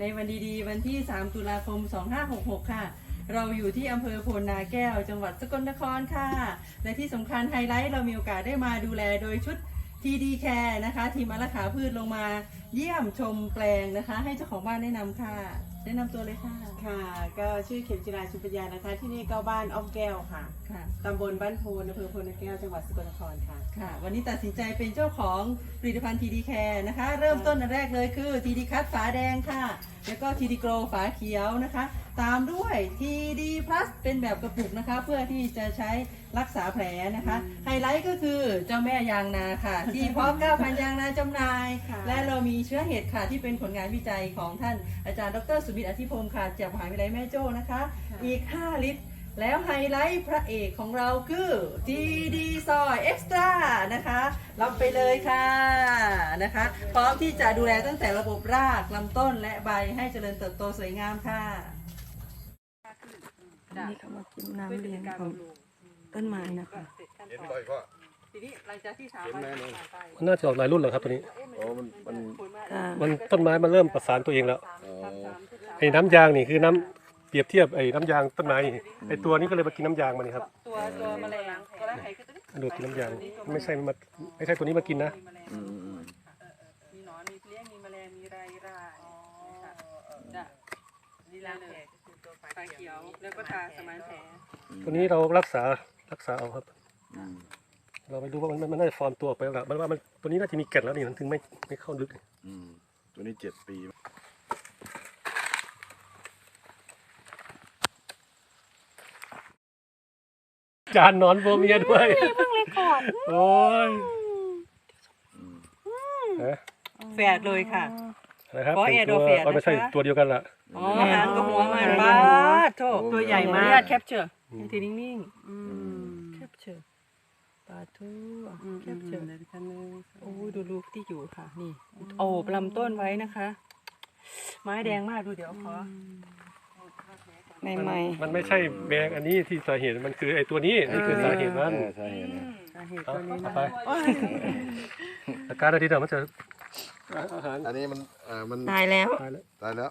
ในวันดีๆ วันที่ 3 ตุลาคม 2566 ค่ะ เราอยู่ที่อำเภอโพนนาแก้ว จังหวัดสกลนครค่ะ และที่สำคัญไฮไลท์เรามีโอกาสได้มาดูแลโดยชุดทีดีแคร์นะคะ ทีมอารักขาพืชลงมาเยี่ยมชมแปลงนะคะ ให้เจ้าของบ้านแนะนำค่ะ แนะนำตัวเลยค่ะค่ะ ก็ชื่อเข็มจิราชุมปัญญานะคะ ที่นี่ก็บ้านอ้อมแก้วค่ะค่ะ ตำบลบ้านโพนอำเภอโพนแก้วจังหวัดสกลนครค่ะ ค่ะ วันนี้ตัดสินใจเป็นเจ้าของผลิตภัณฑ์ TD Care นะคะ เริ่มต้นอันแรกเลยคือ TD คั t ฝาแดงค่ะ แล้วก็ TD Grow ฝาเขียวนะคะ ตามด้วย TD Plus เป็นแบบกระปุกนะคะ เพื่อที่จะใช้รักษาแผลนะคะ ไฮไลท์ก็คือเจ้าแม่ยางนาค่ะ ที่เพาะ9,000ยางนาจำหน่าย ค่ะ และเรามีเชื้อเห็ดค่ะที่เป็นผลงานวิจัยของท่านอาจารย์ดรสุบิตอธิพงศ์ค่ะจากมหาวิทยาลัยแม่โจ้นะคะ อีก 5 ลิตร แล้วไฮไลท์พระเอกของเราคือ TD ซอยเอ็กซ์ตร้านะคะรับไปเลยค่ะนะคะ พร้อมที่จะดูแลตั้งแต่ระบบรากลำต้นและใบให้เจริญเติบโตสวยงามค่ะนี่เขามากินน้ำเลี้ยงของต้นไม้นะคะเห็นบ่อยก็ทีนี้หลังจากที่สามเห็นไหมเนี่ยมันน่าจะออกหลายรุ่นแล้วครับตัวนี้โอ้มัน มันค่ะ มันต้นไม้มันเริ่มประสานตัวเองแล้วอ๋อไอ้น้ำยางนี่คือน้ำเปรียบเทียบไอ้น้ำยางต้นไม้นี่ไอ้ตัวนี้ก็เลยมากินน้ำยางมันนี่ครับตัวตัวแมลงตัวแรกไข่คือตัวนี้มันดูดกินน้ำยางไม่ใช่มันมาไม่ใช่ตัวนี้มากินนะมีแมลงอืมอืมมีหนอนมีเพลี้ยมีแมลงมีไรไรค่ะจ้ะนี่ล้างแผลก็คือตัวฝาเขียวแล้วก็ทาสมานแผลตัวนี้เรารักษารักษาเอาครับอืม เราไม่รู้ว่ามันมันมันน่าจะฟอร์มตัวออกไปแล้วล่ะมันว่ามันตัวนี้น่าจะมีแก่นแล้วนี่มันถึงไม่ไม่เข้าลึกอืมตัวนี้เจ็ดปี จานนอนโบเมียด้วย เพิ่งเลยก่อนโอ้ยอืมนะแฝดเลยค่ะ นะครับขอเป็นแอร์โดตัวแฟนอ๋อไม่ใช่นะคะตัวเดียวกันละอ๋อหางกับหัวมันบ้าดโถตัวใหญ่มากขออนุญาตแคปเจอร์ทีนิ่งอืมๆแคปเจอร์ ปลาทูแคปเจอร์โอ้ยดูลูกที่อยู่ค่ะ นี่โอบลำต้นไว้นะคะ ไม้แดงมากดูเดี๋ยวขอใหม่มันไม่ใช่แมงอันนี้ที่สาเหตุมันคือไอ้ตัวนี้นี่คือสาเหตุมันเออใช่เห็นไหมสาเหตุเอาตัวนี้เอานะไปอาการอะไรที่เดี๋ยวมันจะอาหารอันนี้มันอ่ามันๆตายแล้วตายแล้วตายแล้ว